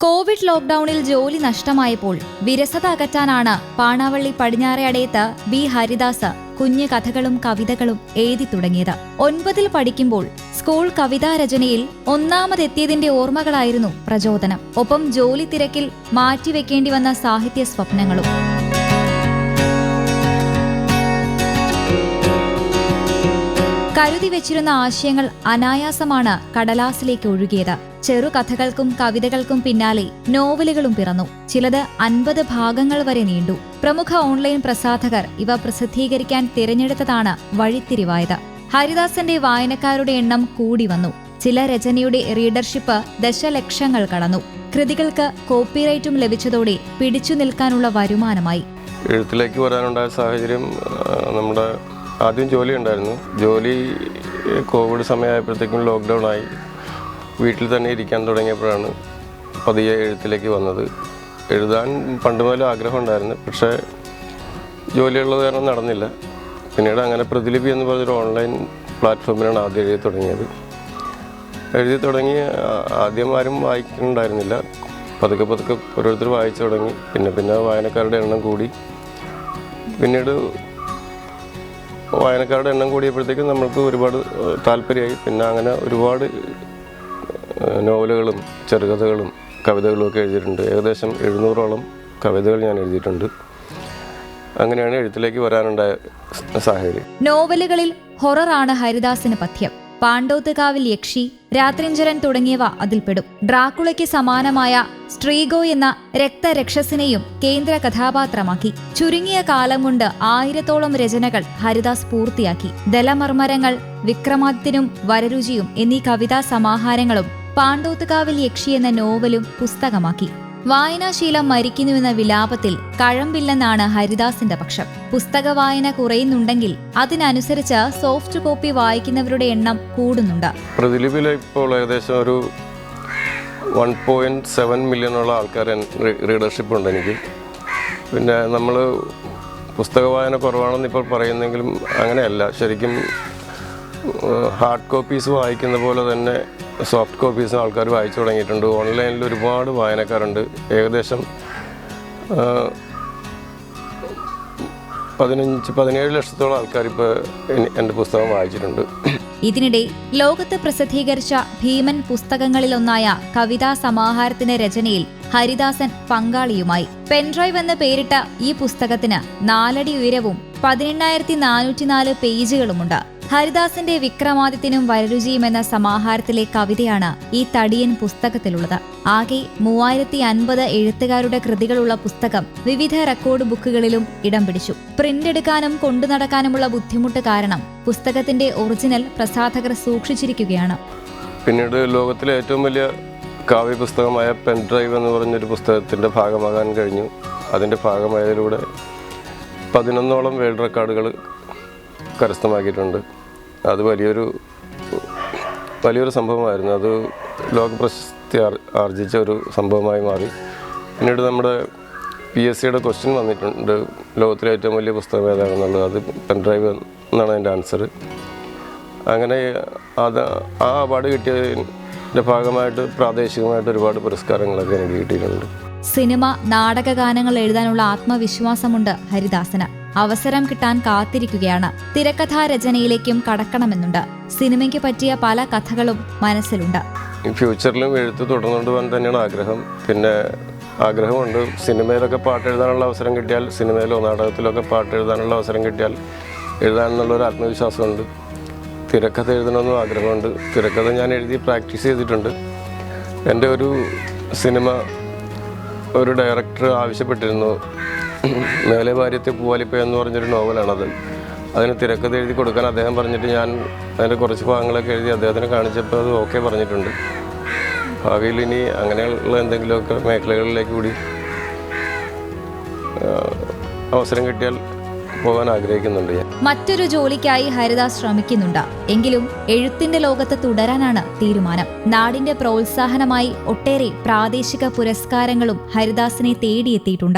Covid ലോക്ഡൌണിൽ ജോലി നഷ്ടമായപ്പോൾ വിരസത അകറ്റാനാണ് പാണാവള്ളി പടിഞ്ഞാറയടയത്ത് ബി ഹരിദാസ് കുഞ്ഞു കഥകളും കവിതകളും എഴുതി തുടങ്ങിയത്. ഒൻപതിൽ പഠിക്കുമ്പോൾ സ്കൂൾ കവിതാ രചനയിൽ ഒന്നാമതെത്തിയതിന്റെ ഓർമ്മകളായിരുന്നു പ്രചോദനം. ഒപ്പം ജോലി തിരക്കിൽ മാറ്റിവെക്കേണ്ടി വന്ന സാഹിത്യ സ്വപ്നങ്ങളും. കരുതി വെച്ചിരുന്ന ആശയങ്ങൾ അനായാസമാണ് കടലാസിലേക്ക് ഒഴുകിയത്. ചെറുകഥകൾക്കും കവിതകൾക്കും പിന്നാലെ നോവലുകളും പിറന്നു. ചിലത് അൻപത് ഭാഗങ്ങൾ വരെ നീണ്ടു. പ്രമുഖ ഓൺലൈൻ പ്രസാധകർ ഇവ പ്രസിദ്ധീകരിക്കാൻ തിരഞ്ഞെടുത്തതാണ് വഴിത്തിരിവായത്. ഹരിദാസന്റെ വായനക്കാരുടെ എണ്ണം കൂടി വന്നു. ചില രചനയുടെ റീഡർഷിപ്പ് ദശലക്ഷങ്ങൾ കടന്നു. കൃതികൾക്ക് കോപ്പിറൈറ്റും ലഭിച്ചതോടെ പിടിച്ചു നിൽക്കാനുള്ള വരുമാനമായി. എഴുത്തിലേക്ക് വരാനുണ്ടായ സാഹചര്യം നമ്മുടെ ആദ്യം ജോലി ഉണ്ടായിരുന്നു. ജോലി കോവിഡ് സമയമായപ്പോഴത്തേക്കും ലോക്ക്ഡൗൺ ആയി. വീട്ടിൽ തന്നെ ഇരിക്കാൻ തുടങ്ങിയപ്പോഴാണ് പതിയെ എഴുത്തിലേക്ക് വന്നത്. എഴുതാൻ പണ്ട് മുതൽ ആഗ്രഹം ഉണ്ടായിരുന്നു. പക്ഷേ ജോലിയുള്ളത് കാരണം നടന്നില്ല. പിന്നീട് അങ്ങനെ പ്രതിലിപി എന്ന് പറഞ്ഞൊരു ഓൺലൈൻ പ്ലാറ്റ്ഫോമിലാണ് ആദ്യം എഴുതി തുടങ്ങിയത്. എഴുതി തുടങ്ങി ആദ്യം ആരും വായിക്കുന്നുണ്ടായിരുന്നില്ല. പതുക്കെ പതുക്കെ ഓരോരുത്തർ വായിച്ചു തുടങ്ങി. പിന്നെ പിന്നെ വായനക്കാരുടെ എണ്ണം കൂടി. പിന്നീട് വായനക്കാരുടെ എണ്ണം കൂടിയപ്പോഴത്തേക്കും നമ്മൾക്ക് ഒരുപാട് താല്പര്യമായി. പിന്നെ അങ്ങനെ ഒരുപാട് നോവലുകളും ചെറുകഥകളും കവിതകളും ഒക്കെ എഴുതിയിട്ടുണ്ട്. ഏകദേശം എഴുന്നൂറോളം കവിതകൾ ഞാൻ എഴുതിയിട്ടുണ്ട്. അങ്ങനെയാണ് എഴുത്തിലേക്ക് വരാനുണ്ടായ സാഹചര്യം. നോവലുകളിൽ ഹൊററാണ് ഹരിദാസിന് പഥ്യം. പാണ്ഡോത്തുകാവിൽ യക്ഷി രാത്രിഞ്ചരൻ തുടങ്ങിയവ അതിൽപ്പെടും. ഡ്രാക്കുളയ്ക്ക് സമാനമായ സ്ട്രീഗോ എന്ന രക്തരക്ഷസിനെയും കേന്ദ്ര കഥാപാത്രമാക്കി. ചുരുങ്ങിയ കാലം കൊണ്ട് ആയിരത്തോളം രചനകൾ ഹരിദാസ് പൂർത്തിയാക്കി. ദലമർമരങ്ങൾ വിക്രമാദിത്യനും വരരുചിയും എന്നീ കവിതാ സമാഹാരങ്ങളും പാണ്ഡോത്തുകാവിൽ യക്ഷി എന്ന നോവലും പുസ്തകമാക്കി. വായനാശീലം മരിക്കുന്നുവെന്ന വിലാപത്തിൽ കഴമ്പില്ലെന്നാണ് ഹരിദാസിന്റെ പക്ഷം. പുസ്തക വായന കുറയുന്നുണ്ടെങ്കിൽ അതിനനുസരിച്ച് സോഫ്റ്റ് കോപ്പി വായിക്കുന്നവരുടെ എണ്ണം കൂടുന്നുണ്ട്. പ്രതിലിപിയിൽ ഇപ്പോൾ ഏകദേശം ഒരു വൺ പോയിന്റ് സെവൻ മില്യണുള്ള ആൾക്കാർ റീഡർഷിപ്പ് ഉണ്ട് എനിക്ക്. പിന്നെ നമ്മൾ പുസ്തക വായന കുറവാണെന്ന് ഇപ്പോൾ പറയുന്നെങ്കിലും അങ്ങനെയല്ല. ശരിക്കും ഹാർഡ് കോപ്പീസ് വായിക്കുന്ന പോലെ തന്നെ സോഫ്റ്റ് കോപ്പീസ് ആൾക്കാർ വായിച്ചു തുടങ്ങിയിട്ടുണ്ട്. ഓൺലൈനിൽ ഒരുപാട് വായനക്കാരുണ്ട്. ഏകദേശം പതിനഞ്ച് പതിനേഴ് ലക്ഷത്തോളം ആൾക്കാർ ഇപ്പോൾ എന്റെ പുസ്തകം വായിച്ചിട്ടുണ്ട്. ഇതിനിടെ ലോകത്ത് പ്രസിദ്ധീകരിച്ച ഭീമൻ പുസ്തകങ്ങളിലൊന്നായ കവിതാ സമാഹാരത്തിന്റെ രചനയിൽ ഹരിദാസൻ പങ്കാളിയുമായി. പെൻഡ്രൈവ് എന്ന് പേരിട്ട ഈ പുസ്തകത്തിന് നാലടി ഉയരവും പതിനെണ്ണായിരത്തി നാനൂറ്റിനാല് പേജുകളുമുണ്ട്. ഹരിദാസിന്റെ വിക്രമാദിത്യനും വരരുചിയും എന്ന സമാഹാരത്തിലെ കവിതയാണ് ഈ തടിയൻ പുസ്തകത്തിലുള്ളത്. ആകെ മൂവായിരത്തി അൻപത് എഴുത്തുകാരുടെ കൃതികളുള്ള പുസ്തകം വിവിധ റെക്കോർഡ് ബുക്കുകളിലും ഇടം പിടിച്ചു. പ്രിന്റ് എടുക്കാനും കൊണ്ടു നടക്കാനുമുള്ള ബുദ്ധിമുട്ട് കാരണം പുസ്തകത്തിന്റെ ഒറിജിനൽ പ്രസാധകർ സൂക്ഷിച്ചിരിക്കുകയാണ്. പിന്നീട് ലോകത്തിലെ ഏറ്റവും വലിയ കാവ്യ പുസ്തകമായ പെൻ ഡ്രൈവ് എന്ന് പറഞ്ഞൊരു പുസ്തകത്തിന്റെ ഭാഗമാകാൻ കഴിഞ്ഞു. അതിന്റെ ഭാഗമായതിലൂടെ പതിനൊന്നോളം വേൾഡ് റെക്കോർഡുകൾ കരസ്ഥമാക്കിയിട്ടുണ്ട്. അത് വലിയൊരു വലിയൊരു സംഭവമായിരുന്നു. അത് ലോക പ്രശസ്തി ആർജിച്ച ഒരു സംഭവമായി മാറി. പിന്നീട് നമ്മുടെ പി എസ് സിയുടെ ക്വസ്റ്റ്യൻ വന്നിട്ടുണ്ട്. ലോകത്തിലെ ഏറ്റവും വലിയ പുസ്തകം ഏതാണെന്നുള്ളത്. അത് പെൻഡ്രൈവ് എന്നാണ് അതിന്റെ ആൻസർ അങ്ങനെ അത് ആ അവാർഡ് കിട്ടിയതിന്റെ ഭാഗമായിട്ട് പ്രാദേശികമായിട്ട് ഒരുപാട് പുരസ്കാരങ്ങളൊക്കെ എനിക്ക് കിട്ടിയിട്ടുണ്ട്. സിനിമ നാടകഗാനങ്ങൾ എഴുതാനുള്ള ആത്മവിശ്വാസമുണ്ട് ഹരിദാസന്. അവസരം കിട്ടാൻ കാത്തിരിക്കുകയാണ്. തിരക്കഥാ രചനയിലേക്കും കടക്കണമെന്നുണ്ട്. സിനിമയ്ക്ക് പറ്റിയ പല കഥകളും മനസ്സിലുണ്ട്. ഫ്യൂച്ചറിലും എഴുത്ത് തുടർന്നുകൊണ്ട് പോകാൻ തന്നെയാണ് ആഗ്രഹം. പിന്നെ ആഗ്രഹമുണ്ട്. സിനിമയിലൊക്കെ പാട്ട് എഴുതാനുള്ള അവസരം കിട്ടിയാൽ സിനിമയിലോ നാടകത്തിലൊക്കെ പാട്ട് എഴുതാനുള്ള അവസരം കിട്ടിയാൽ എഴുതാനെന്നുള്ളൊരു ആത്മവിശ്വാസമുണ്ട്. തിരക്കഥ എഴുതണമെന്നും ആഗ്രഹമുണ്ട്. തിരക്കഥ ഞാൻ എഴുതി പ്രാക്ടീസ് ചെയ്തിട്ടുണ്ട്. എന്റെ ഒരു സിനിമ ഒരു ഡയറക്ടർ ആവശ്യപ്പെട്ടിരുന്നു. മേലെ ഭാര്യത്തെ പൂവാലിപ്പ എന്ന് പറഞ്ഞൊരു നോവലാണത്. അതിന് തിരക്കഥ എഴുതി കൊടുക്കാൻ അദ്ദേഹം പറഞ്ഞിട്ട് ഞാൻ അതിന്റെ കുറച്ച് ഭാഗങ്ങളൊക്കെ എഴുതി അദ്ദേഹത്തിന് കാണിച്ചപ്പോൾ അത് ഓക്കെ പറഞ്ഞിട്ടുണ്ട്. ഭാവിയിൽ ഇനി അങ്ങനെയുള്ള എന്തെങ്കിലുമൊക്കെ മേഖലകളിലേക്ക് കൂടി അവസരം കിട്ടിയാൽ പോകാൻ ആഗ്രഹിക്കുന്നുണ്ട് ഞാൻ. മറ്റൊരു ജോലിക്കായി ഹരിദാസ് ശ്രമിക്കുന്നുണ്ട്. എങ്കിലും എഴുത്തിന്റെ ലോകത്ത് തുടരാനാണ് തീരുമാനം. നാടിന്റെ പ്രോത്സാഹനമായി ഒട്ടേറെ പ്രാദേശിക പുരസ്കാരങ്ങളും ഹരിദാസിനെ തേടിയെത്തിയിട്ടുണ്ട്.